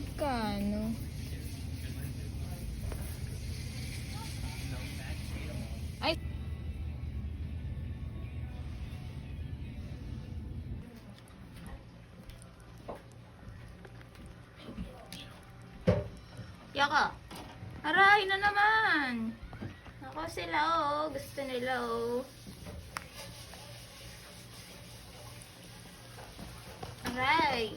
Magkano? Ay! Yaka! Aray na naman! Ako sila oh! Gusto nila oh! Aray!